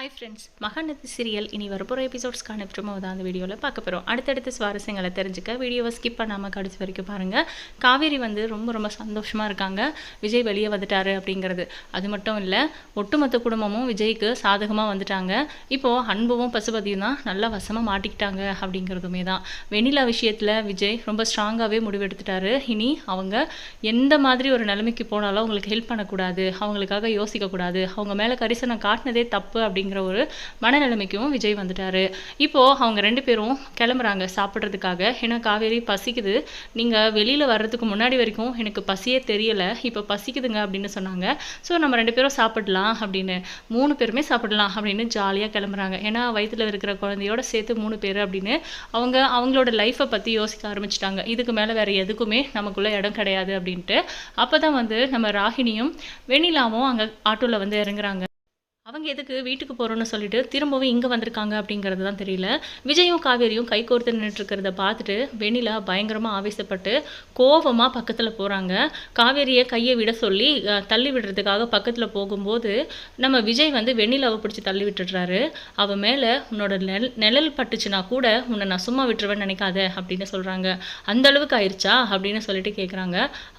Hi friends Mahanadi serial இனி வரப்போகிற எபிசோட்ஸ்க்கான promo தான் அந்த வீடியோவில் பார்க்க போகிறோம் அடுத்தடுத்த சுவாரஸ்யங்களை தெரிஞ்சுக்க வீடியோவை ஸ்கிப் பண்ணாமல் கடைசி வரைக்கும் பாருங்கள் காவேரி வந்து ரொம்ப ரொம்ப சந்தோஷமாக இருக்காங்க. விஜய் வெளியே வந்துட்டாரு அப்படிங்கிறது. அது மட்டும் இல்லை ஒட்டுமொத்த குடும்பமும் விஜய்க்கு சாதகமாக வந்துட்டாங்க. இப்போது அன்பும் பசுபதியும் தான் நல்லா வசமாக மாட்டிக்கிட்டாங்க அப்படிங்கிறதுமே தான். வெண்ணிலா விஷயத்தில் விஜய் ரொம்ப ஸ்ட்ராங்காகவே முடிவெடுத்துட்டாரு. இனி அவங்க எந்த மாதிரி ஒரு நிலைமைக்கு போனாலும் அவங்களுக்கு ஹெல்ப் பண்ணக்கூடாது. அவங்களுக்காக யோசிக்கக்கூடாது. அவங்க மேலே கரிசனம் காட்டினதே தப்பு அப்படிங்கிற ஒரு மனநிலைமைக்கும் விஜய் வந்துட்டாரு. இப்போது அவங்க ரெண்டு பேரும் கிளம்புறாங்க சாப்பிட்றதுக்காக. ஏன்னா காவேரி பசிக்குது. நீங்கள் வெளியில் வர்றதுக்கு முன்னாடி வரைக்கும் எனக்கு பசியே தெரியலை. இப்போ பசிக்குதுங்க அப்படின்னு சொன்னாங்க. ஸோ நம்ம ரெண்டு பேரும் சாப்பிடலாம் அப்படின்னு. மூணு பேருமே சாப்பிடலாம் அப்படின்னு ஜாலியாக கிளம்புறாங்க. ஏன்னா வயிற்றில் இருக்கிற குழந்தையோட சேர்த்து மூணு பேர் அப்படின்னு அவங்க அவங்களோட லைஃப்பை பற்றி யோசிக்க ஆரம்பிச்சிட்டாங்க. இதுக்கு மேலே வேறு எதுக்குமே நமக்குள்ளே இடம் கிடையாது அப்படின்ட்டு. அப்போ தான் வந்து நம்ம ராகினியும் வெண்ணிலாவும் அங்கே ஆட்டோவில் வந்து இறங்குறாங்க. அவங்க எதுக்கு வீட்டுக்கு போகிறோன்னு சொல்லிட்டு திரும்பவும் இங்கே வந்திருக்காங்க அப்படிங்கிறது தான் தெரியல. விஜயும் காவேரியும் கை கோர்த்து நின்றுட்டுருக்கிறத பார்த்துட்டு வெண்ணிலா பயங்கரமாக ஆவேசப்பட்டு கோவமாக பக்கத்தில் போகிறாங்க காவேரியை கையை விட சொல்லி தள்ளி விடுறதுக்காக பக்கத்தில் போகும்போது நம்ம விஜய் வந்து வெண்ணிலாவை பிடிச்சி தள்ளி விட்டுடுறாரு. அவ மேலே உன்னோட நெல் நிழல் பட்டுச்சுன்னா கூட உன்னை நான் சும்மா விட்டுருவேன்னு நினைக்காத அப்படின்னு சொல்கிறாங்க அந்த அளவுக்கு ஆயிடுச்சா அப்படின்னு சொல்லிட்டு கேட்குறாங்க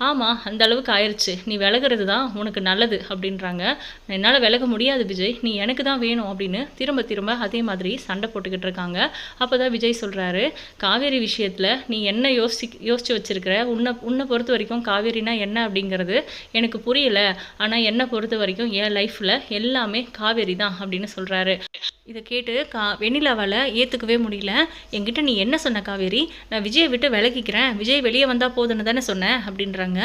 ஆமாம் அந்த அளவுக்கு ஆயிடுச்சு நீ விலகிறது தான் உனக்கு நல்லது அப்படின்றாங்க. என்னால் விலக முடியாது விஜய். நீ எனக்கு தான் வேணும் அப்படின்னு திரும்ப திரும்ப அதே மாதிரி சண்டை போட்டுக்கிட்டு இருக்காங்க. அப்போ தான் விஜய் சொல்கிறாரு காவேரி விஷயத்தில் நீ என்ன யோசி யோசிச்சு வச்சிருக்கிற? உன்னை உன்னை பொறுத்த வரைக்கும் காவேரினா என்ன அப்படிங்கிறது எனக்கு புரியல. ஆனால் என்னை பொறுத்த வரைக்கும் என் லைஃப்பில் எல்லாமே காவேரி தான் அப்படின்னு சொல்கிறாரு இதை கேட்டு கா வெண்ணிலாவால் ஏற்றுக்கவே முடியல. என்கிட்ட நீ என்ன சொன்ன காவேரி? நான் விஜயை விட்டு விலகிக்கிறேன். விஜய் வெளியே வந்தால் போதுன்னு தானே சொன்னேன் அப்படின்றாங்க.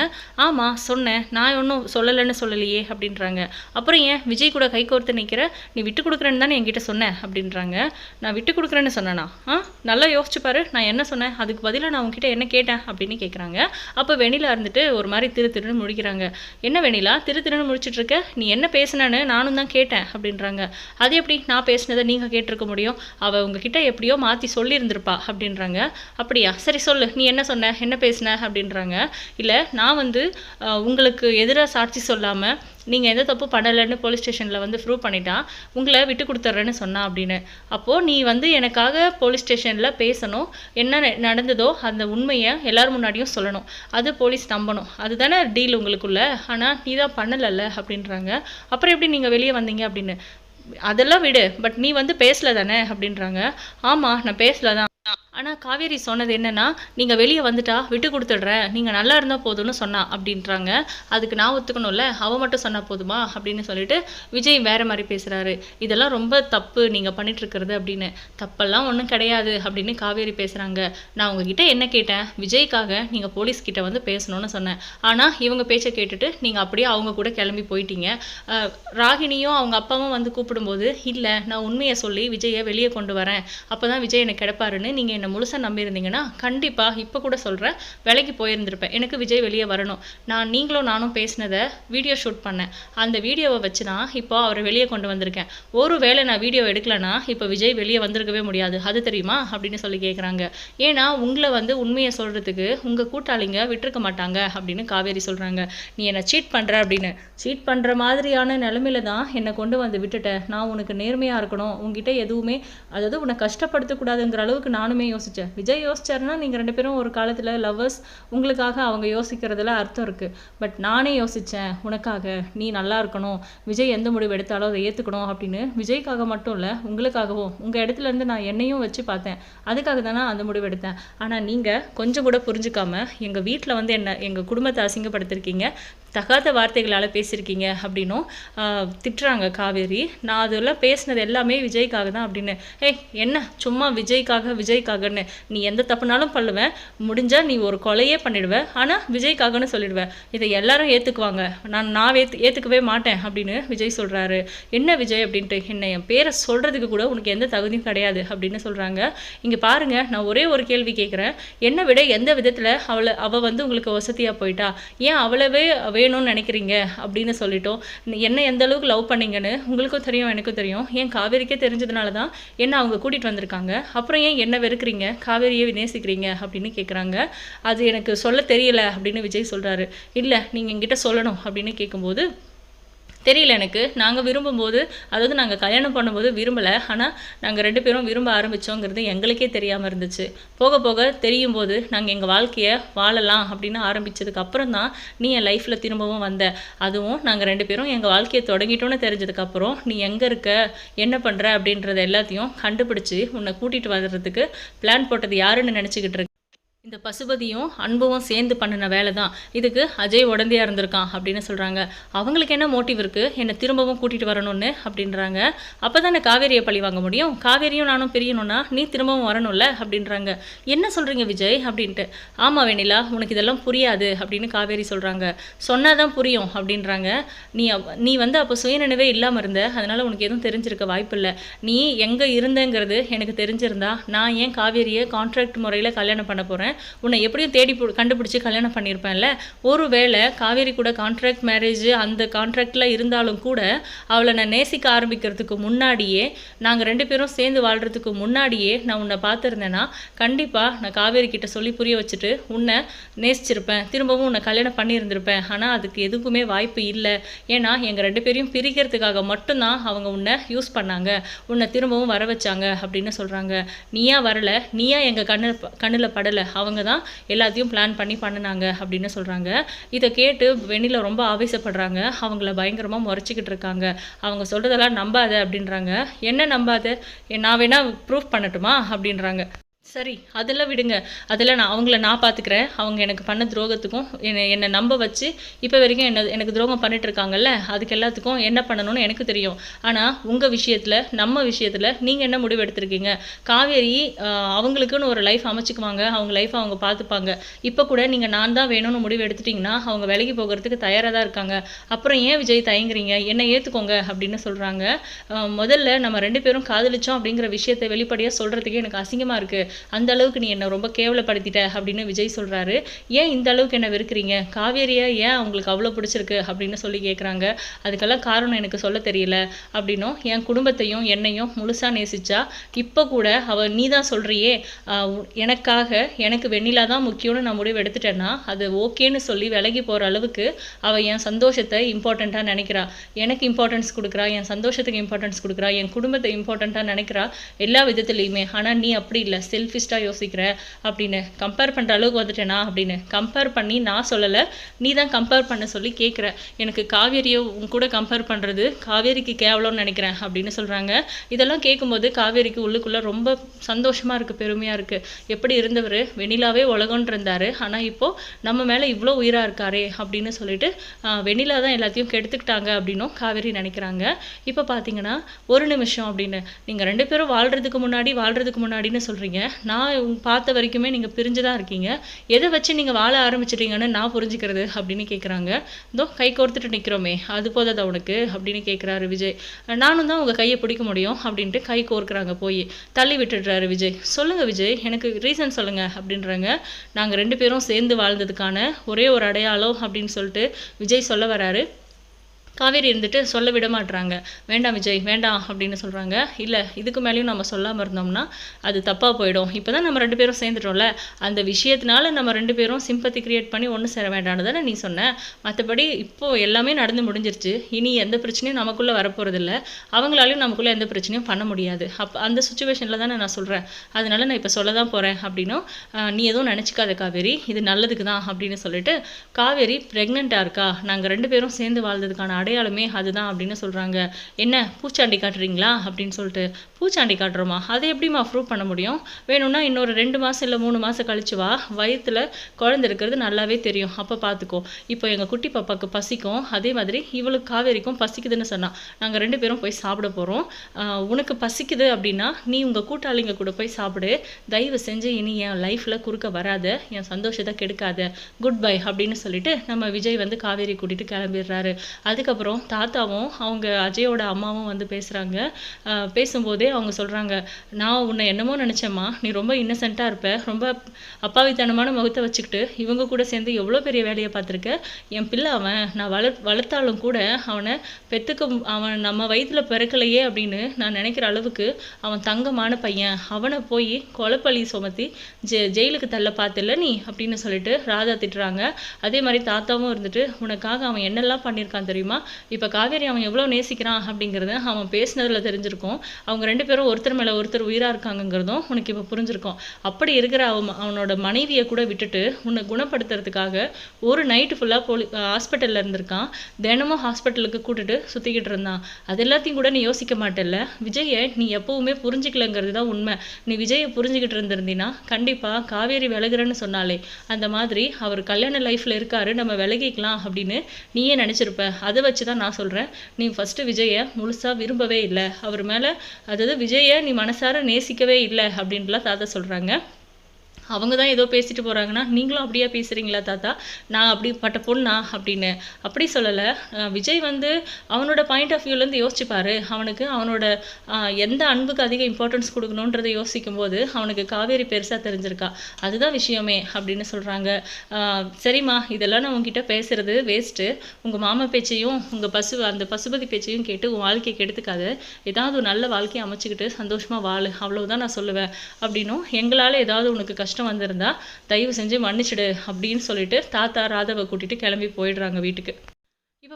ஆமாம் சொன்னேன். நான் ஒன்றும் சொல்லலைன்னு சொல்லலையே அப்படின்றாங்க. அப்புறம் ஏன் விஜய் கூட கை கொடுத்து நிற்கிற நீ விட்டு கொடுக்குறேன்னு தானே என்கிட்ட சொன்னேன் அப்படின்றாங்க. நான் விட்டு கொடுக்குறேன்னு சொன்னேனா? ஆ? நல்லா யோசிச்சு பாரு நான் என்ன சொன்னேன்? அதுக்கு பதிலாக நான் உங்ககிட்ட என்ன கேட்டேன் அப்படின்னு கேட்குறாங்க அப்போ வெண்ணிலா இருந்துட்டு ஒரு மாதிரி திரு திருன்னு முடிக்கிறாங்க. என்ன வெணிலா திரு திருன்னு முடிச்சிட்டு இருக்க? நீ என்ன பேசுனேன்னு நானும் தான் கேட்டேன் அப்படின்றாங்க. அது எப்படி? நான் பேசினதை நீங்கள் கேட்டிருக்க முடியும். அவள் உங்ககிட்ட எப்படியோ மாற்றி சொல்லியிருந்திருப்பா அப்படின்றாங்க. அப்படியா? சரி சொல்லு நீ என்ன சொன்ன? என்ன பேசின? அப்படின்றாங்க. இல்லை நான் வந்து உங்களுக்கு எதிராக சாட்சி சொல்லாமல் நீங்கள் எந்த தப்பு பண்ணலைன்னு போலீஸ் ஸ்டேஷனில் வந்து ப்ரூவ் பண்ணிட்டான் உங்களை விட்டு கொடுத்துட்றேன்னு சொன்னான் அப்படின்னு. அப்போது நீ வந்து எனக்காக போலீஸ் ஸ்டேஷனில் பேசணும் என்ன ந- நடந்ததோ அந்த உண்மையை எல்லார் முன்னாடியும் சொல்லணும். அது போலீஸ் நம்பணும். அதுதானே டீல் உங்களுக்குள்ள? ஆனால் நீ தான் பண்ணலைல்ல அப்படின்றாங்க. அப்புறம் எப்படி நீங்கள் வெளியே வந்தீங்க அப்படின்னு? அதெல்லாம் விடு பட் நீ வந்து பேசல தானே அப்படின்றாங்க. ஆமாம் நான் பேசல தான். ஆனால் காவேரி சொன்னது என்னென்னா நீங்கள் வெளியே வந்துட்டா விட்டு கொடுத்துடுறேன் நீங்கள் நல்லா இருந்தால் போதும்னு சொன்னா அப்படின்றாங்க. அதுக்கு நான் ஒத்துக்கணும்ல. அவ மட்டும் சொன்னால் போதுமா? அப்படின்னு சொல்லிட்டு விஜய் வேற மாதிரி பேசுகிறாரு இதெல்லாம் ரொம்ப தப்பு. நீங்கள் பண்ணிட்டுருக்கிறது அப்படின்னு. தப்பெல்லாம் ஒன்றும் கிடையாது அப்படின்னு காவேரி பேசுகிறாங்க நான் உங்ககிட்ட என்ன கேட்டேன்? விஜய்க்காக நீங்கள் போலீஸ் கிட்ட வந்து பேசணும்னு சொன்னேன். ஆனால் இவங்க பேச்சை கேட்டுட்டு நீங்கள் அப்படியே அவங்க கூட கிளம்பி போயிட்டீங்க. ராகினியும் அவங்க அப்பாவும் வந்து கூப்பிடும்போது இல்லை நான் உண்மையை சொல்லி விஜயை வெளியே கொண்டு வரேன். அப்போ தான் விஜய் எனக்கு கிடப்பாருன்னு நீங்கள் என்னை முழுசாக நம்பியிருந்தீங்கன்னா கண்டிப்பாக இப்போ கூட சொல்கிறேன் விலைக்கு போயிருந்திருப்பேன். எனக்கு விஜய் வெளியே வரணும். நான் நீங்களும் நானும் பேசினதை வீடியோ ஷூட் பண்ணேன். அந்த வீடியோவை வச்சு தான் இப்போ அவரை வெளியே கொண்டு வந்திருக்கேன். ஒரு வேளை நான் வீடியோ எடுக்கலைன்னா இப்போ விஜய் வெளியே வந்திருக்கவே முடியாது. அது தெரியுமா? அப்படின்னு சொல்லி கேட்குறாங்க ஏன்னா உங்களை வந்து உண்மையை சொல்கிறதுக்கு உங்கள் கூட்டாளிங்க விட்டுருக்க மாட்டாங்க அப்படின்னு காவேரி சொல்கிறாங்க நீ என்னை சீட் பண்ணுற அப்படின்னு. சீட் பண்ணுற மாதிரியான நிலமையில தான் என்னை கொண்டு வந்து விட்டுட்டேன். நான் உனக்கு நேர்மையாக இருக்கணும். உங்ககிட்ட எதுவுமே அதாவது உன்னை கஷ்டப்படுத்தக்கூடாதுங்கிற அளவுக்கு நானுமே யோசித்தேன் விஜய் யோசிச்சாருன்னா நீங்கள் ரெண்டு பேரும் ஒரு காலத்தில் லவ்வர்ஸ் உங்களுக்காக அவங்க யோசிக்கிறதுல அர்த்தம் இருக்குது பட் நானே யோசித்தேன் உனக்காக நீ நல்லா இருக்கணும் விஜய் எந்த முடிவு எடுத்தாலும் அதை ஏற்றுக்கணும் அப்படின்னு. விஜய்க்காக மட்டும் இல்லை உங்களுக்காகவும். உங்கள் இடத்துல இருந்து நான் என்னையும் வச்சு பார்த்தேன். அதுக்காக தானே அந்த முடிவு எடுத்தேன். ஆனால் நீங்கள் கொஞ்சம் கூட புரிஞ்சுக்காம எங்கள் வீட்டில் வந்து என்ன எங்கள் குடும்பத்தை அசிங்கப்படுத்திருக்கீங்க. தகாத வார்த்தைகளால் பேசியிருக்கீங்க அப்படின்னும் திட்டுறாங்க காவேரி. நான் அதெல்லாம் பேசினது எல்லாமே விஜய்க்காக தான் அப்படின்னு. ஏய் என்ன? சும்மா விஜய்க்காக விஜய்க்காகன்னு. நீ எந்த தப்புனாலும் பண்ணுவேன் முடிஞ்சால் நீ ஒரு கொலையே பண்ணிடுவேன் ஆனால் விஜய்க்காகன்னு சொல்லிடுவேன் இதை எல்லாரும் ஏற்றுக்குவாங்க நான் நான் ஏத்து ஏற்றுக்கவே மாட்டேன் அப்படின்னு விஜய் சொல்கிறாரு என்ன விஜய் அப்படின்ட்டு? என்ன என் பேரை சொல்கிறதுக்கு கூட உனக்கு எந்த தகுதியும் கிடையாது அப்படின்னு சொல்கிறாங்க இங்கே பாருங்கள் நான் ஒரே ஒரு கேள்வி கேட்குறேன் என்னை விட எந்த விதத்தில் அவளை அவள் வந்து உங்களுக்கு வசதியாக போயிட்டா? ஏன் அவளவே வேணும்னு நினைக்கிறீங்க அப்படின்னு சொல்லிட்டோம். நீ என்ன எந்த அளவுக்கு லவ் பண்ணீங்கன்னு உங்களுக்கும் தெரியும் எனக்கும் தெரியும். ஏன் காவேரிக்கே தெரிஞ்சதுனால தான் என்ன அவங்க கூட்டிகிட்டு வந்திருக்காங்க? அப்புறம் ஏன் என்ன வெறுக்கிறீங்க? காவேரியை நேசிக்கிறீங்க அப்படின்னு கேட்குறாங்க அது எனக்கு சொல்ல தெரியல அப்படின்னு விஜய் சொல்கிறாரு இல்லை நீங்கள் என்கிட்ட சொல்லணும் அப்படின்னு கேட்கும்போது தெரியல எனக்கு. நாங்கள் விரும்பும்போது அதாவது நாங்கள் கல்யாணம் பண்ணும்போது விரும்பலை. ஆனால் நாங்கள் ரெண்டு பேரும் விரும்ப ஆரம்பித்தோங்கிறது எங்களுக்கே தெரியாமல் இருந்துச்சு. போக போக தெரியும் போது நாங்கள் எங்கள் வாழ்க்கையை வாழலாம் அப்படின்னு ஆரம்பித்ததுக்கு அப்புறம் தான் நீ என் லைஃப்பில் திரும்பவும் வந்த. அதுவும் நாங்கள் ரெண்டு பேரும் எங்கள் வாழ்க்கையை தொடங்கிட்டோன்னு தெரிஞ்சதுக்கப்புறம் நீ எங்கே இருக்க என்ன பண்ணுற அப்படின்றத எல்லாத்தையும் கண்டுபிடிச்சி உன்னை கூட்டிகிட்டு வர்றதுக்கு பிளான் போட்டது யாருன்னு நினச்சிக்கிட்டு இருக்கு இந்த பசுபதியும் அன்பும் சேர்ந்து பண்ணின வேலை தான் இதுக்கு அஜய் உடந்தையாக இருந்திருக்கான் அப்படின்னு சொல்கிறாங்க அவங்களுக்கு என்ன மோட்டிவ் இருக்குது என்னை திரும்பவும் கூட்டிகிட்டு வரணும்னு அப்படின்றாங்க. அப்போ தானே காவேரியை பழி வாங்க முடியும்? காவேரியும் நானும் பிரியணும்னா நீ திரும்பவும் வரணும்ல அப்படின்றாங்க. என்ன சொல்கிறீங்க விஜய்? அப்படின்ட்டு. ஆமாம் வெண்ணிலா உனக்கு இதெல்லாம் புரியாது அப்படின்னு காவேரி சொல்கிறாங்க சொன்னால் தான் புரியும் அப்படின்றாங்க. நீ நீ வந்து அப்போ சுயநினைவே இல்லாமல் இருந்த. அதனால் உனக்கு எதுவும் தெரிஞ்சிருக்க வாய்ப்பில்லை. நீ எங்கே இருந்தங்கிறது எனக்கு தெரிஞ்சிருந்தா நான் ஏன் காவேரியை கான்ட்ராக்ட் முறையில் கல்யாணம் பண்ண போகிறேன் உன்னை எப்படியும் தேடி கண்டுபிடிச்சி கல்யாணம் பண்ணியிருப்பேன்ல. ஒருவேளை காவேரி கூட கான்ட்ராக்ட் மேரேஜ் அந்த கான்ட்ராக்டில் இருந்தாலும் கூட அவளை நான் நேசிக்க ஆரம்பிக்கிறதுக்கு முன்னாடியே நாங்கள் ரெண்டு பேரும் சேர்ந்து வாழ்கிறதுக்கு முன்னாடியே நான் உன்னை பார்த்துருந்தேன்னா கண்டிப்பாக நான் காவேரி கிட்ட சொல்லி புரிய வச்சுட்டு உன்னை நேசிச்சிருப்பேன். திரும்பவும் உன்னை கல்யாணம் பண்ணியிருந்திருப்பேன். ஆனால் அதுக்கு எதுக்குமே வாய்ப்பு இல்லை. ஏன்னா எங்கள் ரெண்டு பேரையும் பிரிக்கிறதுக்காக மட்டும்தான் அவங்க உன்னை யூஸ் பண்ணாங்க. உன்னை திரும்பவும் வர வச்சாங்க அப்படின்னு சொல்கிறாங்க நீயா வரலை? நீயா எங்கள் கண்ணில் கண்ணில் படலை? அவங்க தான் எல்லாத்தையும் பிளான் பண்ணி பண்ணினாங்க அப்படின்னு சொல்கிறாங்க இதை கேட்டு வெண்ணில ரொம்ப ஆவேசப்படுறாங்க. அவங்கள பயங்கரமாக முறைச்சிக்கிட்டு இருக்காங்க. அவங்க சொல்கிறதெல்லாம் நம்பாத அப்படின்றாங்க. என்ன நம்பாத? நான் வேணா ப்ரூஃப் பண்ணட்டுமா? அப்படின்றாங்க. சரி அதெல்லாம் விடுங்க. அதெல்லாம் நான் அவங்கள நான் பார்த்துக்கிறேன் அவங்க எனக்கு பண்ண துரோகத்துக்கும் என்னை என்னை நம்ப வச்சு இப்போ வரைக்கும் என்ன எனக்கு துரோகம் பண்ணிட்டு இருக்காங்கல்ல அதுக்கு எல்லாத்துக்கும் என்ன பண்ணணும்னு எனக்கு தெரியும். ஆனால் உங்கள் விஷயத்தில் நம்ம விஷயத்தில் நீங்கள் என்ன முடிவு எடுத்திருக்கீங்க? காவேரி அவங்களுக்குன்னு ஒரு லைஃப் அமைச்சுக்குவாங்க. அவங்க லைஃப் அவங்க பார்த்துப்பாங்க இப்போ கூட நீங்கள் நான் தான் வேணும்னு முடிவு எடுத்துட்டிங்கன்னா அவங்க விலகி போகிறதுக்கு தயாராக தான் இருக்காங்க. அப்புறம் ஏன் விஜய் தயங்குறீங்க? என்னை ஏற்றுக்கோங்க அப்படின்னு சொல்கிறாங்க முதல்ல நம்ம ரெண்டு பேரும் காதலிச்சோம் அப்படிங்கிற விஷயத்தை வெளிப்படையாக சொல்கிறதுக்கே எனக்கு அசிங்கமாக இருக்குது அந்த அளவுக்கு நீ என்னை ரொம்ப கேவலப்படுத்திட்ட அப்படின்னு விஜய் சொல்கிறாரு ஏன் இந்த அளவுக்கு என்ன வெறுக்கிறீங்க? காவேரியை ஏன் அவங்களுக்கு அவ்வளோ பிடிச்சிருக்கு அப்படின்னு சொல்லி கேட்குறாங்க அதுக்கெல்லாம் காரணம் எனக்கு சொல்ல தெரியல. அப்படின்னும் என் குடும்பத்தையும் என்னையும் முழுசாக நேசிச்சா இப்போ கூட அவள் நீ தான் சொல்கிறியே எனக்காக எனக்கு வெண்ணிலா தான் முக்கியம்னு நான் முடிவு எடுத்துட்டேன்னா அது ஓகேன்னு சொல்லி விலகி போகிற அளவுக்கு அவள் என் சந்தோஷத்தை இம்பார்ட்டண்ட்டாக நினைக்கிறா. எனக்கு இம்பார்ட்டன்ஸ் கொடுக்குறா என் சந்தோஷத்துக்கு இம்பார்ட்டன்ஸ் கொடுக்குறா என் குடும்பத்தை இம்பார்ட்டண்ட்டாக நினைக்கிறா எல்லா விதத்துலையுமே. ஆனால் நீ அப்படி இல்லை. செல்ஃபிஸ்டாக யோசிக்கிற அப்படின்னு கம்பேர் பண்ணுற அளவுக்கு வந்துட்டேனா அப்படின்னு கம்பேர் பண்ணி நான் சொல்லலை நீ தான் கம்பேர் பண்ண சொல்லி கேட்குற எனக்கு காவேரியை உன் கூட கம்பேர் பண்ணுறது காவேரிக்கு கேவலம்னு நினைக்கிறேன் அப்படின்னு சொல்கிறாங்க இதெல்லாம் கேட்கும்போது காவேரிக்கு உள்ளுக்குள்ளே ரொம்ப சந்தோஷமாக இருக்குது பெருமையாக இருக்குது எப்படி இருந்தவர்? வெண்ணிலாவே உலகம்னு இருந்தார். ஆனால் இப்போது நம்ம மேலே இவ்வளோ உயிராக இருக்காரே அப்படின்னு சொல்லிட்டு வெண்ணிலா தான் எல்லாத்தையும் கெடுத்துக்கிட்டாங்க அப்படின்னும் காவேரி நினைக்கிறாங்க. இப்போ பார்த்தீங்கன்னா ஒரு நிமிஷம் அப்படின்னு. நீங்கள் ரெண்டு பேரும் வாழ்கிறதுக்கு முன்னாடி வாழ்கிறதுக்கு முன்னாடின்னு சொல்கிறீங்க நான் பார்த்த வரைக்குமே நீங்கள் பிரிஞ்சு தான் இருக்கீங்க. எதை வச்சு நீங்கள் வாழ ஆரம்பிச்சிட்டீங்கன்னு நான் புரிஞ்சுக்கிறது அப்படின்னு கேட்குறாங்க இதோ கை கோர்த்துட்டு நிற்கிறோமே அது போதாதா உனக்கு? அப்படின்னு கேட்குறாரு விஜய். நானும் தான் உங்கள் கையை பிடிக்க முடியும் அப்படின்ட்டு கை கோர்க்குறாங்க போய். தள்ளி விட்டுடுறாரு விஜய். சொல்லுங்கள் விஜய் எனக்கு ரீசன் சொல்லுங்கள் அப்படின்றாங்க. நாங்கள் ரெண்டு பேரும் சேர்ந்து வாழ்ந்ததுக்கான ஒரே ஒரு அடையாளம் அப்படின்னு சொல்லிட்டு விஜய் சொல்ல வராரு. காவேரி இருந்துட்டு சொல்ல விட மாட்டுறாங்க வேண்டாம் விஜய் வேண்டாம் அப்படின்னு சொல்கிறாங்க இல்லை இதுக்கு மேலேயும் நம்ம சொல்லாமல் இருந்தோம்னா அது தப்பாக போயிடும். இப்போ தான் நம்ம ரெண்டு பேரும் சேர்ந்துட்டோம்ல. அந்த விஷயத்தினால நம்ம ரெண்டு பேரும் சிம்பத்தி கிரியேட் பண்ணி ஒன்று சேர வேண்டாம்னு தானே நீ சொன்ன. மற்றபடி இப்போ எல்லாமே நடந்து முடிஞ்சிருச்சு. இனி எந்த பிரச்சனையும் நமக்குள்ளே வரப்போகிறதில்ல அவங்களாலையும் நமக்குள்ளே எந்த பிரச்சனையும் பண்ண முடியாது. அப்போ அந்த சுச்சுவேஷனில் தானே நான் சொல்கிறேன் அதனால நான் இப்போ சொல்ல தான் போகிறேன் அப்படின்னும் நீ எதுவும் நினச்சிக்காத காவேரி. இது நல்லதுக்கு தான் அப்படின்னு சொல்லிட்டு காவேரி ப்ரெக்னெண்ட்டாக இருக்கா? நாங்கள் ரெண்டு பேரும் சேர்ந்து வாழ்ந்ததுக்கான அடையாளமே அதுதான் அப்படின்னு சொல்கிறாங்க என்ன பூச்சாண்டி காட்டுறீங்களா? அப்படின்னு சொல்லிட்டு பூச்சாண்டி காட்டுறோமா? அதை எப்படிம்மா ப்ரூவ் பண்ண முடியும்? வேணும்னா இன்னொரு ரெண்டு மாதம் இல்லை மூணு மாதம் கழிச்சு வா. வயிற்றுல குழந்தை இருக்கிறது நல்லாவே தெரியும். அப்போ பார்த்துக்கோ இப்போ எங்கள் குட்டி பாப்பாவுக்கு பசிக்கும். அதே மாதிரி இவளுக்கு காவேரிக்கும் பசிக்குதுன்னு சொன்னா நாங்கள் ரெண்டு பேரும் போய் சாப்பிட போகிறோம் உனக்கு பசிக்குது அப்படின்னா நீ உங்கள் கூட்டாளிங்க கூட போய் சாப்பிடு. தயவு செஞ்சு இனி என் லைஃப்பில் குறுக்க வராத. என் சந்தோஷத்தை கெடுக்காத. குட் பை அப்படின்னு சொல்லிட்டு நம்ம விஜய் வந்து காவேரி கூட்டிகிட்டு கிளம்பிடுறாரு. அதுக்கப்புறம் தாத்தாவும் அவங்க அஜயோட அம்மாவும் வந்து பேசுகிறாங்க பேசும்போதே அவங்க சொல்கிறாங்க நான் உன்னை என்னமோ நினச்சேம்மா. நீ ரொம்ப இன்னசென்ட்டாக இருப்ப. ரொம்ப அப்பாவித்தனமான முகத்தை வச்சுக்கிட்டு இவங்க கூட சேர்ந்து எவ்வளோ பெரிய வேலையை பார்த்துருக்க? என் பிள்ளை அவன். நான் வளர் வளர்த்தாலும் கூட அவனை பெற்றுக்க அவன் நம்ம வயிற்றில் பிறக்கலையே அப்படின்னு நான் நினைக்கிற அளவுக்கு அவன் தங்கமான பையன். அவனை போய் கொலப்பழி சுமத்தி ஜெ ஜெயிலுக்கு தள்ள பார்த்துல நீ? அப்படின்னு சொல்லிட்டு ராதா திட்டுறாங்க. அதே மாதிரி தாத்தாவும் இருந்துட்டு உனக்காக அவன் என்னெல்லாம் பண்ணியிருக்கான் தெரியுமா? இப்போ காவேரி அவன் எவ்வளோ நேசிக்கிறான் அப்படிங்கிறத அவன் பேசினதில் தெரிஞ்சிருக்கும். அவங்க ரெண்டு பேரும் ஒருத்தர் மேலே ஒருத்தர் உயிராக இருக்காங்கங்கிறதும் உனக்கு இப்போ புரிஞ்சிருக்கும். அப்படி இருக்கிற அவன் அவனோட மனைவியை கூட விட்டுட்டு உன்னை குணப்படுத்துறதுக்காக ஒரு நைட்டு ஃபுல்லாக போலி ஹாஸ்பிட்டலில் இருந்திருக்கான். தினமும் ஹாஸ்பிட்டலுக்கு கூட்டிட்டு சுற்றிக்கிட்டு இருந்தான். அது எல்லாத்தையும் கூட நீ யோசிக்க மாட்டேல்ல? விஜயை நீ எப்பவுமே புரிஞ்சிக்கலங்கிறது தான் உண்மை. நீ விஜயை புரிஞ்சுக்கிட்டு இருந்திருந்தீன்னா கண்டிப்பாக காவேரி விலகுறேன்னு சொன்னாலே அந்த மாதிரி அவர் கல்யாண லைஃப்பில் இருக்காரு நம்ம விலகிக்கலாம் அப்படின்னு நீயே நினச்சிருப்ப. அதை வச்சு தான் நான் சொல்கிறேன் நீ ஃபஸ்ட்டு விஜயை முழுசாக விரும்பவே இல்லை. அவர் மேலே அதாவது விஜயை நீ மனசார நேசிக்கவே இல்லை அப்படின்ட்டுலாம் தாத்தா சொல்கிறாங்க அவங்க தான் ஏதோ பேசிட்டு போகிறாங்கன்னா நீங்களும் அப்படியே பேசுகிறீங்களா தாத்தா? நான் அப்படி பட்ட பொண்ணா அப்படின்னு. அப்படி சொல்லலை. விஜய் வந்து அவனோட பாயிண்ட் ஆஃப் வியூலேருந்து யோசிச்சுப்பாரு. அவனுக்கு அவனோட எந்த அன்புக்கு அதிக இம்பார்ட்டன்ஸ் கொடுக்கணுன்றதை யோசிக்கும் போது அவனுக்கு காவேரி பெருசாக தெரிஞ்சிருக்கா. அதுதான் விஷயமே அப்படின்னு சொல்கிறாங்க சரிம்மா இதெல்லாம் நான் உங்ககிட்ட பேசுகிறது வேஸ்ட்டு உங்கள் மாமா பேச்சையும் உங்கள் பசு அந்த பசுபதி பேச்சையும் கேட்டு உன் வாழ்க்கையை கெடுத்துக்காத ஏதாவது ஒரு நல்ல வாழ்க்கையை அமைச்சுக்கிட்டு சந்தோஷமாக வாழு. அவ்வளவுதான் நான் சொல்லுவேன். அப்படின்னும் எங்களால் ஏதாவது உனக்கு கஷ்டம் வந்திருந்தா தயவு செஞ்சு மன்னிச்சிடு அப்படின்னு சொல்லிட்டு தாத்தா ராதாவை கூட்டிட்டு கிளம்பி போயிடுறாங்க வீட்டுக்கு.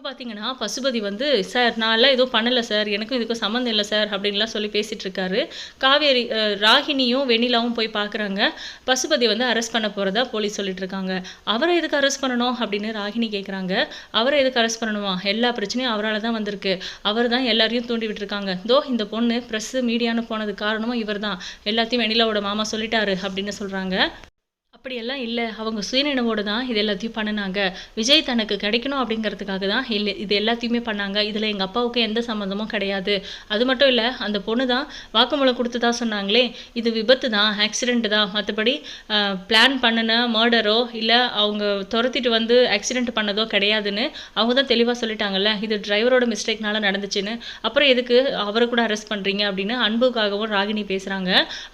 இப்போ பார்த்தீங்கன்னா பசுபதி வந்து சார் நான்லாம் எதுவும் பண்ணலை சார். எனக்கும் இதுக்கும் சம்மந்தம் இல்லை சார் அப்படின்லாம் சொல்லி பேசிகிட்டு இருக்காரு. காவேரி ராகினியும் வெண்ணிலாவும் போய் பார்க்குறாங்க பசுபதி வந்து அரெஸ்ட் பண்ண போகிறதா போலீஸ் சொல்லிட்டு இருக்காங்க. அவரை எதுக்கு அரெஸ்ட் பண்ணணும்? அப்படின்னு ராகினி கேட்குறாங்க அவரை எதுக்கு அரெஸ்ட் பண்ணணுமா? எல்லா பிரச்சனையும் அவரால் தான் வந்திருக்கு. அவர் தான் எல்லாரையும் தூண்டி விட்டுருக்காங்க. தோ இந்த பொண்ணு ப்ரெஸ்ஸு மீடியான்னு போனது காரணமும் இவர் தான் எல்லாத்தையும் வெண்ணிலாவோட மாமா சொல்லிட்டாரு அப்படின்னு சொல்கிறாங்க அப்படியெல்லாம் இல்லை. அவங்க சுயநினைவோடு தான் இது எல்லாத்தையும் பண்ணினாங்க. விஜய் தனக்கு கிடைக்கணும் அப்படிங்கிறதுக்காக தான் இல்லை இது எல்லாத்தையுமே பண்ணாங்க. இதில் எங்கள் அப்பாவுக்கு எந்த சம்மந்தமும் கிடையாது. அது மட்டும் இல்லை அந்த பொண்ணு தான் வாக்குமூலம் கொடுத்ததா சொன்னாங்களே இது விபத்து தான் ஆக்சிடென்ட் தான். மற்றபடி பிளான் பண்ணின மர்டரோ இல்லை அவங்க துரத்திட்டு வந்து ஆக்சிடென்ட் பண்ணதோ கிடையாதுன்னு அவங்க தான் தெளிவாக சொல்லிட்டாங்கல்ல இது டிரைவரோட மிஸ்டேக்னால நடந்துச்சுன்னு. அப்புறம் எதுக்கு அவரை கூட அரெஸ்ட் பண்ணுறீங்க அப்படின்னு அன்புக்காகவும் ராகினி பேசுகிறாங்க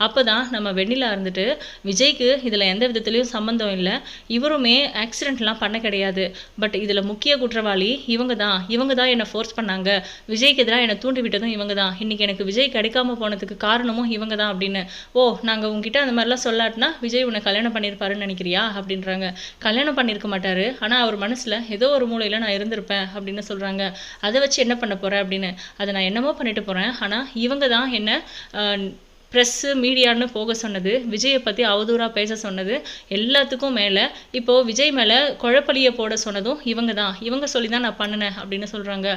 அப்போ தான் நம்ம வெண்ணிலா இருந்துட்டு விஜய்க்கு இதில் எந்த எந்தத்துலேயும் சம்மந்தம் இல்லை. இவருமே ஆக்சிடென்ட்லாம் பண்ண கிடையாது. பட் இதில் முக்கிய குற்றவாளி இவங்க தான் இவங்க தான் என்னை ஃபோர்ஸ் பண்ணாங்க. விஜய்க்கு எதிராக என்னை தூண்டி விட்டதும் இவங்க தான் இன்றைக்கி எனக்கு விஜய் கிடைக்காம போனதுக்கு காரணமும் இவங்க தான் அப்படின்னு. ஓ நாங்கள் உங்ககிட்ட அந்த மாதிரிலாம் சொல்லாட்டினா விஜய் உன்னை கல்யாணம் பண்ணியிருப்பாருன்னு நினைக்கிறியா? அப்படின்றாங்க. கல்யாணம் பண்ணியிருக்க மாட்டார். ஆனால் அவர் மனசில் ஏதோ ஒரு மூலையில் நான் இருந்திருப்பேன் அப்படின்னு சொல்கிறாங்க அதை வச்சு என்ன பண்ண போகிறேன் அப்படின்னு. அதை நான் என்னமோ பண்ணிட்டு போகிறேன் ஆனால் இவங்க தான் என்ன ப்ரெஸ்ஸு மீடியான்னு போக சொன்னது விஜயை பற்றி அவதூறாக பேச சொன்னது எல்லாத்துக்கும் மேலே இப்போது விஜய் மேலே குழப்பலியை போட சொன்னதும் இவங்க தான் இவங்க சொல்லி தான் நான் பண்ணினேன் அப்படின்னு சொல்கிறாங்க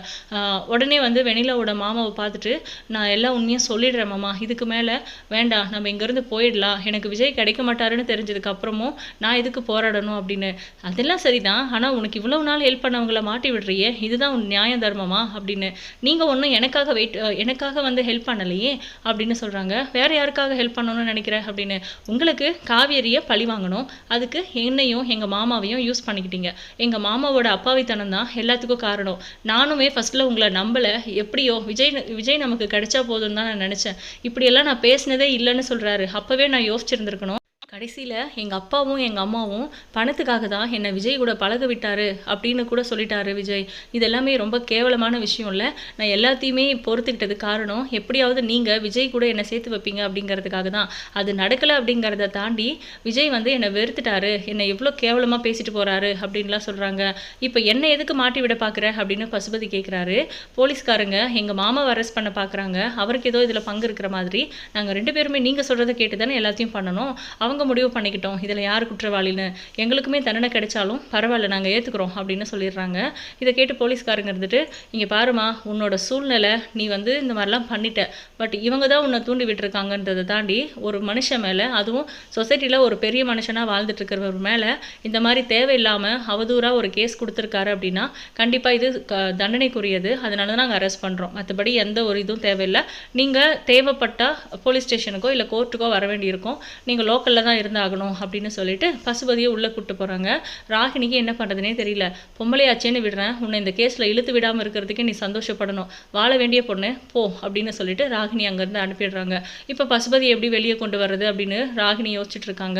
உடனே வந்து வெண்ணிலாவோட மாமாவை பார்த்துட்டு நான் எல்லா உண்மையும் சொல்லிடுறேன் மாமா. இதுக்கு மேலே வேண்டாம் நம்ம இங்கேருந்து போயிடலாம். எனக்கு விஜய் கிடைக்க மாட்டாருன்னு தெரிஞ்சதுக்கப்புறமும் நான் இதுக்கு போராடணும் அப்படின்னு. அதெல்லாம் சரிதான் ஆனால் உனக்கு இவ்வளவு நாள் ஹெல்ப் பண்ணவங்கள மாட்டி விடுறியே இதுதான் உன் நியாய தர்மமா அப்படின்னு. நீங்கள் ஒன்றும் எனக்காக வெயிட் எனக்காக வந்து ஹெல்ப் பண்ணலையே அப்படின்னு சொல்கிறாங்க வேற யாருக்காக ஹெல்ப் பண்ணணும்னு நினைக்கிறேன் அப்படின்னு? உங்களுக்கு காவேரியை பழி வாங்கணும். அதுக்கு என்னையும் எங்கள் மாமாவையும் யூஸ் பண்ணிக்கிட்டீங்க. எங்கள் மாமாவோட அப்பாவித்தனம் தான் எல்லாத்துக்கும் காரணம். நானுமே ஃபர்ஸ்ட்ல உங்களை நம்பலை. எப்படியோ விஜய் விஜய் நமக்கு கிடைச்சா போதும்னு தான் நான் நினச்சேன். இப்படியெல்லாம் நான் பேசினதே இல்லைன்னு சொல்கிறாரு அப்போவே நான் யோசிச்சிருந்திருக்கணும். கடைசியில் எங்கள் அப்பாவும் எங்கள் அம்மாவும் பணத்துக்காக தான் என்னை விஜய் கூட பழக விட்டாரு அப்படின்னு கூட சொல்லிட்டாரு விஜய். இதெல்லாமே ரொம்ப கேவலமான விஷயம் இல்லை. நான் எல்லாத்தையுமே பொறுத்துக்கிட்டது காரணம் எப்படியாவது நீங்கள் விஜய் கூட என்னை சேர்த்து வைப்பீங்க அப்படிங்கிறதுக்காக தான். அது நடக்கலை அப்படிங்கிறத தாண்டி விஜய் வந்து என்னை வெறுத்துட்டாரு. என்னை எவ்வளோ கேவலமாக பேசிட்டு போகிறாரு அப்படின்லாம் சொல்கிறாங்க இப்போ என்னை எதுக்கு மாட்டி விட பார்க்குற அப்படின்னு பசுபதி கேட்குறாரு போலீஸ்காரங்க எங்கள் மாமாவை அரெஸ்ட் பண்ண பார்க்குறாங்க அவருக்கு ஏதோ இதில் பங்கு இருக்கிற மாதிரி. நாங்கள் ரெண்டு பேருமே நீங்கள் சொல்கிறத கேட்டு தானே எல்லாத்தையும் பண்ணணும். அவங்க முடிவு பண்ணிக்கிட்டோம். இதில் யார் குற்றவாளின்னு? எங்களுக்குமே தண்டனை கிடைச்சாலும் பரவாயில்ல நாங்கள் ஏற்றுக்குறோம் அப்படின்னு சொல்லிடுறாங்க. இதை கேட்டு போலீஸ்காரங்க இருந்துட்டு இங்கே பாருமா உன்னோட சூழ்நிலை நீ வந்து இந்த மாதிரிலாம் பண்ணிட்ட. பட் இவங்க தான் உன்னை தூண்டி விட்டுருக்காங்கன்றதை தாண்டி ஒரு மனுஷன் மேலே அதுவும் சொசைட்டியில் ஒரு பெரிய மனுஷனாக வாழ்ந்துட்டு இருக்கிறவர் மேலே இந்த மாதிரி தேவையில்லாமல் அவதூறாக ஒரு கேஸ் கொடுத்துருக்காரு அப்படின்னா கண்டிப்பாக இது க தண்டனைக்குரியது. அதனால தான் நாங்கள் அரெஸ்ட் பண்ணுறோம் மற்றபடி எந்த ஒரு இதுவும் தேவையில்லை. நீங்கள் தேவைப்பட்டால் போலீஸ் ஸ்டேஷனுக்கோ இல்லை கோர்ட்டுக்கோ வர வேண்டியிருக்கும். நீங்கள் லோக்கலில் தான் தான் இருந்தாகணும் அப்படின்னு சொல்லிட்டு பசுபதியை உள்ளே கூப்பிட்டு போகிறாங்க ராகினிக்கு என்ன பண்ணுறதுனே தெரியல. பொம்பளையாச்சேன்னு விடுறேன். உன்னை இந்த கேஸில் இழுத்து விடாமல் இருக்கிறதுக்கே நீ சந்தோஷப்படணும். வாழ வேண்டிய பொண்ணு போ அப்படின்னு சொல்லிட்டு ராகினி அங்கேருந்து அனுப்பிடுறாங்க. இப்போ பசுபதி எப்படி வெளியே கொண்டு வர்றது அப்படின்னு ராகினி யோசிச்சுட்டு இருக்காங்க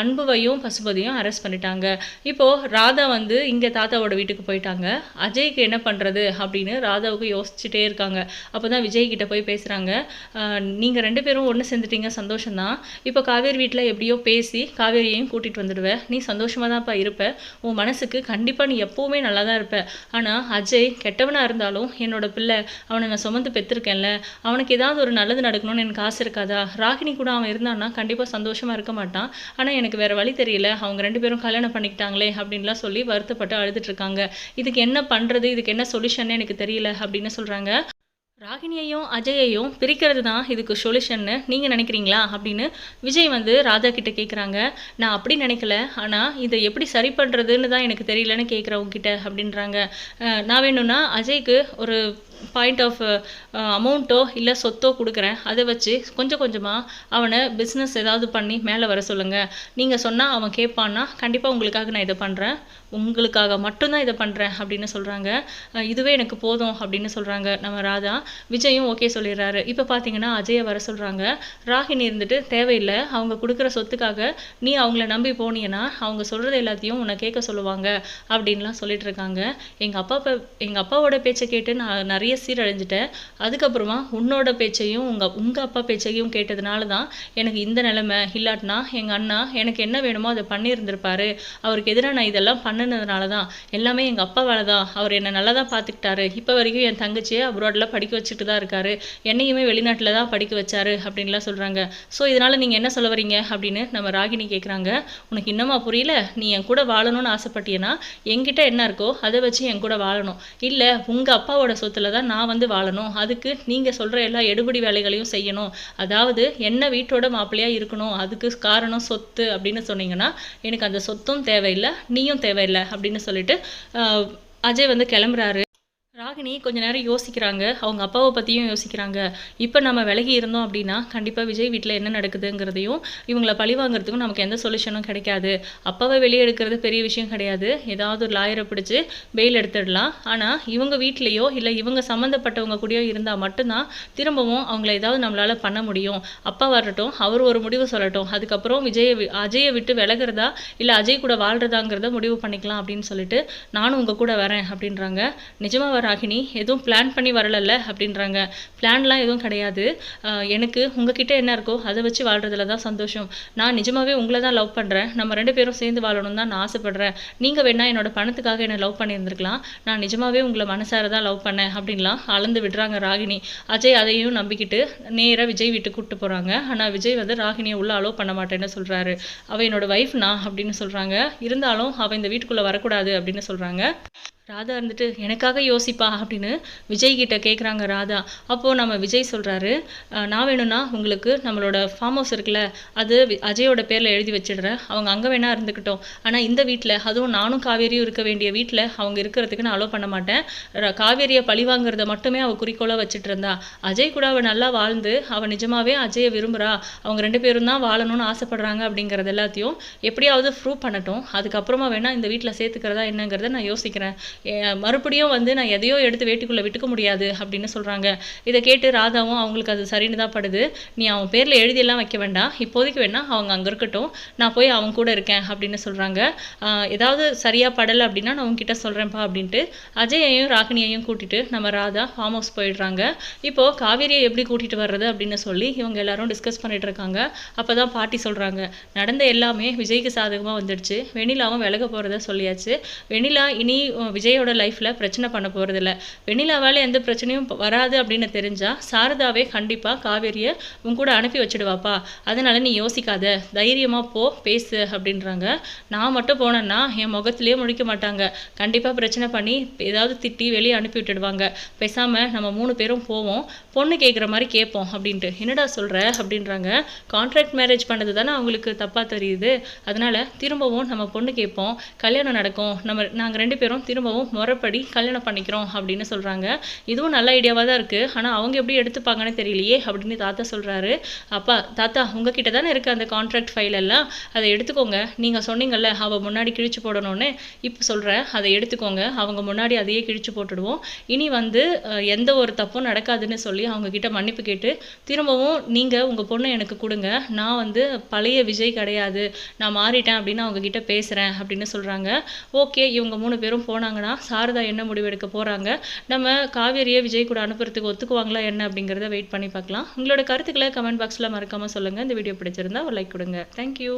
அன்புவையும் பசுபதியும் அரெஸ்ட் பண்ணிட்டாங்க. இப்போது ராதா வந்து இங்கே தாத்தாவோட வீட்டுக்கு போயிட்டாங்க. அஜய்க்கு என்ன பண்ணுறது அப்படின்னு ராதாவுக்கு யோசிச்சுட்டே இருக்காங்க. அப்போ தான் விஜய் கிட்ட போய் பேசுகிறாங்க நீங்கள் ரெண்டு பேரும் ஒன்று சேர்ந்துட்டீங்க. சந்தோஷம்தான். இப்போ காவேரி வீட்டில் எப்படியோ பேசி காவேரியையும் கூட்டிகிட்டு வந்துடுவேன் நீ சந்தோஷமாக தான்ப்பா இருப்ப. உன் மனசுக்கு கண்டிப்பாக நீ எப்போவுமே நல்லா தான் இருப்ப. ஆனால் அஜய் கெட்டவனாக இருந்தாலும் என்னோட பிள்ளை அவனை நான் சுமந்து பெற்றிருக்கேன்ல அவனுக்கு ஏதாவது ஒரு நல்லது நடக்கணும்னு எனக்கு ஆசை இருக்காதா? ராகினி கூட அவன் இருந்தான்னா கண்டிப்பாக சந்தோஷமாக இருக்க மாட்டான். ஆனால் எனக்கு வேறு வழி தெரியல. அவங்க ரெண்டு பேரும் கல்யாணம் பண்ணிக்கிட்டாங்களே அப்படின்லாம் சொல்லி வருத்தப்பட்டு அழுதுட்டு இருக்காங்க. இதுக்கு என்ன பண்ணுறது இதுக்கு என்ன சொல்யூஷன் எனக்கு தெரியல அப்படின்னு சொல்கிறாங்க ராகினியையும் அஜயையும் பிரிக்கிறது தான் இதுக்கு சொல்யூஷன்னு நீங்கள் நினைக்கிறீங்களா? அப்படின்னு விஜய் வந்து ராதா கிட்ட கேட்குறாங்க நான் அப்படி நினைக்கல. ஆனால் இதை எப்படி சரி பண்ணுறதுன்னு தான் எனக்கு தெரியலன்னு கேட்குறவங்க கிட்ட அப்படின்றாங்க. நான் வேணும்னா அஜய்க்கு ஒரு பாயிண்ட் ஆஃப் அமௌண்ட்டோ இல்லை சொத்தோ கொடுக்குறேன் அதை வச்சு கொஞ்சம் கொஞ்சமாக அவனை பிஸ்னஸ் ஏதாவது பண்ணி மேலே வர சொல்லுங்கள் நீங்கள் சொன்னால் அவன் கேட்பான்னா கண்டிப்பாக உங்களுக்காக நான் இதை பண்ணுறேன் உங்களுக்காக மட்டும்தான் இதை பண்ணுறேன் அப்படின்னு சொல்கிறாங்க இதுவே எனக்கு போதும் அப்படின்னு சொல்கிறாங்க நம்ம ராதா. விஜயும் ஓகே சொல்லிடுறாரு. இப்போ பார்த்தீங்கன்னா அஜயை வர சொல்கிறாங்க ராகினி இருந்துட்டு தேவையில்லை அவங்க கொடுக்குற சொத்துக்காக நீ அவங்கள நம்பி போனீங்கன்னா அவங்க சொல்கிறது எல்லாத்தையும் உன்னை கேட்க சொல்லுவாங்க அப்படின்லாம் சொல்லிட்டு இருக்காங்க. எங்கள் அப்பா எங்கள் அப்பாவோட பேச்சை கேட்டு நான் நிறைய சீரழிஞ்சிட்டேன். அதுக்கப்புறமா உன்னோட பேச்சையும் உங்கள் உங்கள் அப்பா பேச்சையும் கேட்டதுனால தான் எனக்கு இந்த நிலைமை இல்லாட்டினா எங்கள் அண்ணா எனக்கு என்ன வேணுமோ அதை பண்ணியிருந்திருப்பாரு. அவருக்கு எதிராக நான் இதெல்லாம் பண்ணினதுனால தான் எல்லாமே எங்கள் அப்பாவால் தான் அவர் என்னை நல்லா தான் பார்த்துக்கிட்டாரு. இப்போ வரைக்கும் என் தங்கச்சியை அப்ராடில் படிக்க வச்சுட்டு தான் இருக்காரு. என்னையுமே வெளிநாட்டில் தான் படிக்க வச்சாரு அப்படின்லாம் சொல்கிறாங்க ஸோ இதனால் நீங்கள் என்ன சொல்ல வரீங்க அப்படின்னு நம்ம ராகினி கேட்குறாங்க உனக்கு இன்னமா புரியல? நீ என் கூட வாழணும்னு ஆசைப்பட்டியன்னா என்கிட்ட என்ன இருக்கோ அதை வச்சு என் கூட வாழணும். இல்லை உங்கள் அப்பாவோட சொத்துல தான் நான் வந்து வாழணும். அதுக்கு நீங்கள் சொல்கிற எல்லா எடுபடி வேலைகளையும் செய்யணும். அதாவது என்ன வீட்டோட மாப்பிள்ளையாக இருக்கணும். அதுக்கு காரணம் சொத்து அப்படின்னு சொன்னீங்கன்னா எனக்கு அந்த சொத்தும் தேவையில்லை நீயும் தேவையில்லை அப்படின்னு சொல்லிட்டு அஜய் வந்து கிளம்புறாரு. ராகினி கொஞ்ச நேரம் யோசிக்கிறாங்க. அவங்க அப்பாவை பற்றியும் யோசிக்கிறாங்க. இப்போ நம்ம விலகி இருந்தோம் அப்படின்னா கண்டிப்பாக விஜய் வீட்டில் என்ன நடக்குதுங்கிறதையும் இவங்கள பழி வாங்குறதுக்கும் நமக்கு எந்த சொல்யூஷனும் கிடைக்காது. அப்பாவை வெளியே எடுக்கிறது பெரிய விஷயம் கிடையாது. ஏதாவது ஒரு லாயரை பிடிச்சி பெயில் எடுத்துடலாம். ஆனால் இவங்க வீட்லேயோ இல்லை இவங்க சம்மந்தப்பட்டவங்க கூடயோ இருந்தால் மட்டும்தான் திரும்பவும் அவங்கள ஏதாவது நம்மளால் பண்ண முடியும். அப்பா வரட்டும் அவர் ஒரு முடிவு சொல்லட்டும். அதுக்கப்புறம் விஜயை அஜயை விட்டு விலகிறதா இல்லை அஜய் கூட வாழ்கிறதாங்கிறத முடிவு பண்ணிக்கலாம் அப்படின்னு சொல்லிட்டு நானும் உங்கள் கூட வரேன் அப்படின்றாங்க. நிஜமாக ராகினி எதுவும் பிளான் பண்ணி வரலல்ல அப்படின்றாங்க. பிளான்லாம் எதுவும் கிடையாது. எனக்கு உங்ககிட்ட என்ன இருக்கோ அதை வச்சு வாழ்றதுல தான் சந்தோஷம். நான் நிஜமாகவே உங்களை தான் லவ் பண்ணுறேன் நம்ம ரெண்டு பேரும் சேர்ந்து வாழணும் தான் நான் ஆசைப்படுறேன். நீங்கள் வேணா என்னோட பணத்துக்காக என்னை லவ் பண்ணியிருந்திருக்கலாம். நான் நிஜமாகவே உங்களை மனசார தான் லவ் பண்ணேன் அப்படின்லாம் அளந்து விடுறாங்க ராகினி. அஜய் அதையும் நம்பிக்கிட்டு நேராக விஜய் வீட்டுக்கு கூப்பிட்டு போகிறாங்க ஆனால் விஜய் வந்து ராகினியை உள்ள அலோவ் பண்ண மாட்டேன்னு சொல்கிறாரு அவள் என்னோட ஒய்ஃப் நான் அப்படின்னு சொல்கிறாங்க இருந்தாலும் அவள் இந்த வீட்டுக்குள்ளே வரக்கூடாது அப்படின்னு சொல்கிறாங்க ராதா இருந்துட்டு எனக்காக யோசிப்பா அப்படின்னு விஜய் கிட்ட கேட்குறாங்க ராதா. அப்போது நம்ம விஜய் சொல்கிறாரு நான் வேணும்னா உங்களுக்கு நம்மளோட ஃபார்ம் ஹவுஸ் இருக்குல்ல அது அஜயோட பேரில் எழுதி வச்சிடுறேன். அவங்க அங்கே வேணா இருந்துக்கிட்டோம். ஆனால் இந்த வீட்டில் அதுவும் நானும் காவேரியும் இருக்க வேண்டிய வீட்டில் அவங்க இருக்கிறதுக்கு நான் அலோவ் பண்ண மாட்டேன். காவேரியை பழி வாங்குறத மட்டுமே அவள் குறிக்கோளாக வச்சுட்டு இருந்தா. அஜய் கூட அவள் நல்லா வாழ்ந்து அவள் நிஜமாவே அஜயை விரும்புகிறா அவங்க ரெண்டு பேரும் தான் வாழணும்னு ஆசைப்படுறாங்க அப்படிங்கிறது எல்லாத்தையும் எப்படியாவது ப்ரூவ் பண்ணட்டும். அதுக்கப்புறமா வேணால் இந்த வீட்டில் சேர்த்துக்கிறதா என்னங்கிறத நான் யோசிக்கிறேன். மறுபடியும் வந்து நான் எதையோ எடுத்து வேட்டிக்குள்ளே விட்டுக்க முடியாது அப்படின்னு சொல்கிறாங்க இதை கேட்டு ராதாவும் அவங்களுக்கு அது சரின்னு தான் படுது. நீ அவன் பேரில் எழுதியெல்லாம் வைக்க வேண்டாம். இப்போதைக்கு வேணால் அவங்க அங்கே இருக்கட்டும். நான் போய் அவங்க கூட இருக்கேன் அப்படின்னு சொல்கிறாங்க ஏதாவது சரியாக படலை அப்படின்னா நான் உங்ககிட்ட சொல்கிறேன்ப்பா அப்படின்ட்டு அஜயையும் ராகினியையும் கூட்டிட்டு நம்ம ராதா ஃபார்ம் ஹவுஸ் போயிடுறாங்க. இப்போது காவேரியை எப்படி கூட்டிகிட்டு வர்றது அப்படின்னு சொல்லி இவங்க எல்லாரும் டிஸ்கஸ் பண்ணிட்டு இருக்காங்க. அப்போ தான் பாட்டி சொல்கிறாங்க நடந்த எல்லாமே விஜய்க்கு சாதகமாக வந்துடுச்சு. வெணிலாவும் விலக போகிறத சொல்லியாச்சு. வெணிலா இனி விஜய் விஜயோட லைஃப்பில் பிரச்சனை பண்ண போகிறதில்ல வெண்ணிலாவால் எந்த பிரச்சனையும் வராது அப்படின்னு தெரிஞ்சா சாரதாவே கண்டிப்பாக காவேரியை உன் கூட அனுப்பி வச்சிடுவாப்பா. அதனால நீ யோசிக்காத. தைரியமாக போ பேசு அப்படின்றாங்க. நான் மட்டும் போனேன்னா என் முகத்திலே முழிக்க மாட்டாங்க. கண்டிப்பாக பிரச்சனை பண்ணி ஏதாவது திட்டி வெளியே அனுப்பி விட்டுடுவாங்க. பேசாமல் நம்ம மூணு பேரும் போவோம். பொண்ணு கேட்குற மாதிரி கேட்போம் அப்படின்ட்டு. என்னடா சொல்கிற அப்படின்றாங்க. கான்ட்ராக்ட் மேரேஜ் பண்ணது தானே அவங்களுக்கு தப்பாக தெரியுது. அதனால திரும்பவும் நம்ம பொண்ணு கேட்போம். கல்யாணம் நடக்கும். நம்ம நாங்கள் ரெண்டு பேரும் திரும்பவும் முறைப்படி கல்யாணம் பண்ணிக்கிறோம் அப்படின்னு சொல்கிறாங்க இதுவும் நல்ல ஐடியாவாக தான் இருக்குது ஆனால் அவங்க எப்படி எடுத்துப்பாங்கன்னு தெரியலையே அப்படின்னு தாத்தா சொல்கிறாரு அப்பா தாத்தா உங்ககிட்ட தானே இருக்குது அந்த கான்ட்ராக்ட் ஃபைல் எல்லாம்? அதை எடுத்துக்கோங்க. நீங்கள் சொன்னீங்கல்ல அவள் முன்னாடி கிழிச்சு போடணும்னு. இப்போ சொல்கிறேன் அதை எடுத்துக்கோங்க. அவங்க முன்னாடி அதையே கிழிச்சு போட்டுடுவோம். இனி வந்து எந்த ஒரு தப்பும் நடக்காதுன்னு சொல்லி அவங்க கிட்ட மன்னிப்பு கேட்டு திரும்பவும் நீங்கள் உங்கள் பொண்ணை எனக்கு கொடுங்க. நான் வந்து பழைய விஜய் கிடையாது. நான் மாறிட்டேன் அப்படின்னு அவங்க கிட்ட பேசுகிறேன் அப்படின்னு சொல்கிறாங்க ஓகே இவங்க மூணு பேரும் போனாங்க போகிறாங்கன்னா சாரதா என்ன முடிவெடுக்க போகிறாங்க நம்ம காவேரியை விஜய் கூட அனுப்புறதுக்கு ஒத்துக்குவாங்களா என்ன அப்படிங்கிறத வெயிட் பண்ணி பார்க்கலாம். உங்களோட கருத்துக்களை கமெண்ட் பாக்ஸில் மறக்காமல் சொல்லுங்கள் இந்த வீடியோ பிடிச்சிருந்தா ஒரு லைக் கொடுங்க. தேங்க்யூ